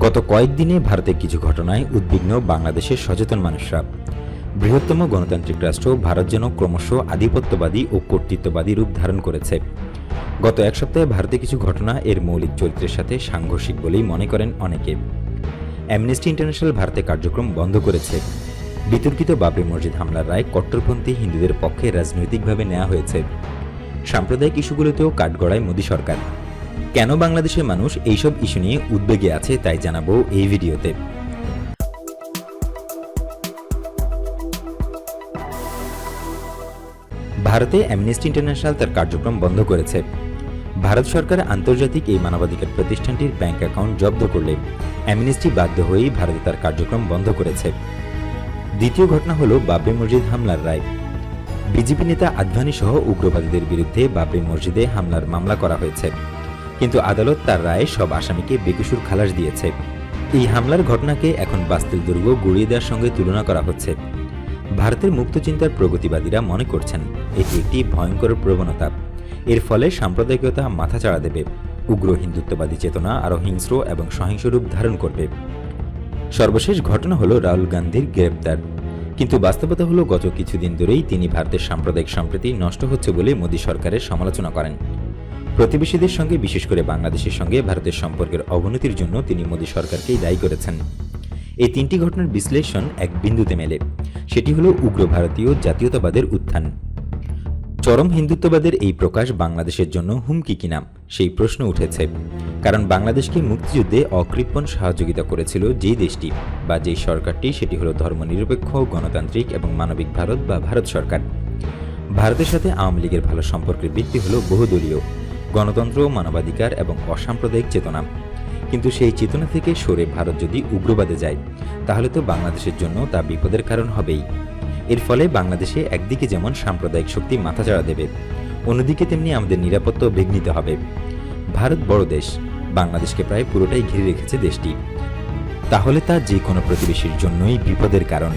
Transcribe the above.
গত কয়েকদিনে ভারতের কিছু ঘটনায় উদ্বিগ্ন বাংলাদেশের সচেতন মানুষরা। বৃহত্তম গণতান্ত্রিক রাষ্ট্র ভারত যেন ক্রমশ আধিপত্যবাদী ও কর্তৃত্ববাদী রূপ ধারণ করেছে। গত এক সপ্তাহে ভারতে কিছু ঘটনা এর মৌলিক চরিত্রের সাথে সাংঘর্ষিক বলেই মনে করেন অনেকে। অ্যামনেস্টি ইন্টারন্যাশনাল ভারতে কার্যক্রম বন্ধ করেছে। বিতর্কিত বাবরি মসজিদ হামলার রায় কট্টরপন্থী হিন্দুদের পক্ষে রাজনৈতিকভাবে নেওয়া হয়েছে। সাম্প্রদায়িক ইস্যুগুলোতেও কাঠগড়ায় মোদী সরকার। কেন বাংলাদেশের মানুষ এইসব ইস্যু নিয়ে উদ্বেগে আছে তাই জানাব এই ভিডিওতে। ভারতে অ্যামনেস্টি ইন্টারন্যাশনাল তার কার্যক্রম বন্ধ করেছে। ভারত সরকার আন্তর্জাতিক এই মানবাধিকার প্রতিষ্ঠানটির ব্যাংক অ্যাকাউন্ট জব্দ করলে অ্যামনেস্টি বাধ্য হয়েই ভারতে তার কার্যক্রম বন্ধ করেছে। দ্বিতীয় ঘটনা হল বাবরি মসজিদ হামলার রায়। বিজেপি নেতা আদভানি সহ উগ্রবাদীদের বিরুদ্ধে বাবরি মসজিদে হামলার মামলা করা হয়েছে। কিন্তু আদালত তার রায়ে সব আসামিকে বেকসুর খালাস দিয়েছে। এই হামলার ঘটনাকে এখন বাস্তিল দুর্গ গুড়িয়ে দেওয়ার সঙ্গে তুলনা করা হচ্ছে। ভারতের মুক্তচিন্তার প্রগতিবাদীরা মনে করছেন, এটি একটি ভয়ঙ্কর প্রবণতা। এর ফলে সাম্প্রদায়িকতা মাথাচাড়া দেবে। উগ্র হিন্দুত্ববাদী চেতনা আরও হিংস্র এবং সহিংস রূপ ধারণ করবে। সর্বশেষ ঘটনা হল রাহুল গান্ধীর গ্রেপ্তার। কিন্তু বাস্তবতা হলো, গত কিছুদিন ধরেই তিনি ভারতের সাম্প্রদায়িক সম্প্রীতি নষ্ট হচ্ছে বলে মোদী সরকারের সমালোচনা করেন। প্রতিবেশীদের সঙ্গে, বিশেষ করে বাংলাদেশের সঙ্গে, ভারতের সম্পর্কের অবনতির জন্য তিনি মোদী সরকারকেই দায়ী করেছেন। এই তিনটি ঘটনার বিশ্লেষণ এক বিন্দুতে মেলে। সেটি হলো উগ্র ভারতীয় জাতীয়তাবাদের উত্থান। চরম হিন্দুত্ববাদের এই প্রকাশ বাংলাদেশের জন্য হুমকি কিনা, সেই প্রশ্ন উঠেছে। কারণ বাংলাদেশকে মুক্তিযুদ্ধে অকৃপণ সহযোগিতা করেছিল যেই দেশটি বা যেই সরকারটি, সেটি হলো ধর্মনিরপেক্ষ, গণতান্ত্রিক এবং মানবিক ভারত বা ভারত সরকার। ভারতের সাথে আওয়ামী লীগের ভালো সম্পর্কের ভিত্তি হলো বহুদলীয় গণতন্ত্র, মানবাধিকার এবং অসাম্প্রদায়িক চেতনা। কিন্তু সেই চেতনা থেকে সরে ভারত যদি উগ্রবাদে যায়, তাহলে তো বাংলাদেশের জন্য তা বিপদের কারণ হবেই। এর ফলে বাংলাদেশে একদিকে যেমন সাম্প্রদায়িক শক্তি মাথাচাড়া দেবে, অন্যদিকে তেমনি আমাদের নিরাপত্তা বিঘ্নিত হবে। ভারত বড় দেশ, বাংলাদেশকে প্রায় পুরোটাই ঘিরে রেখেছে দেশটি। তাহলে তা যে কোনো প্রতিবেশীর জন্যই বিপদের কারণ।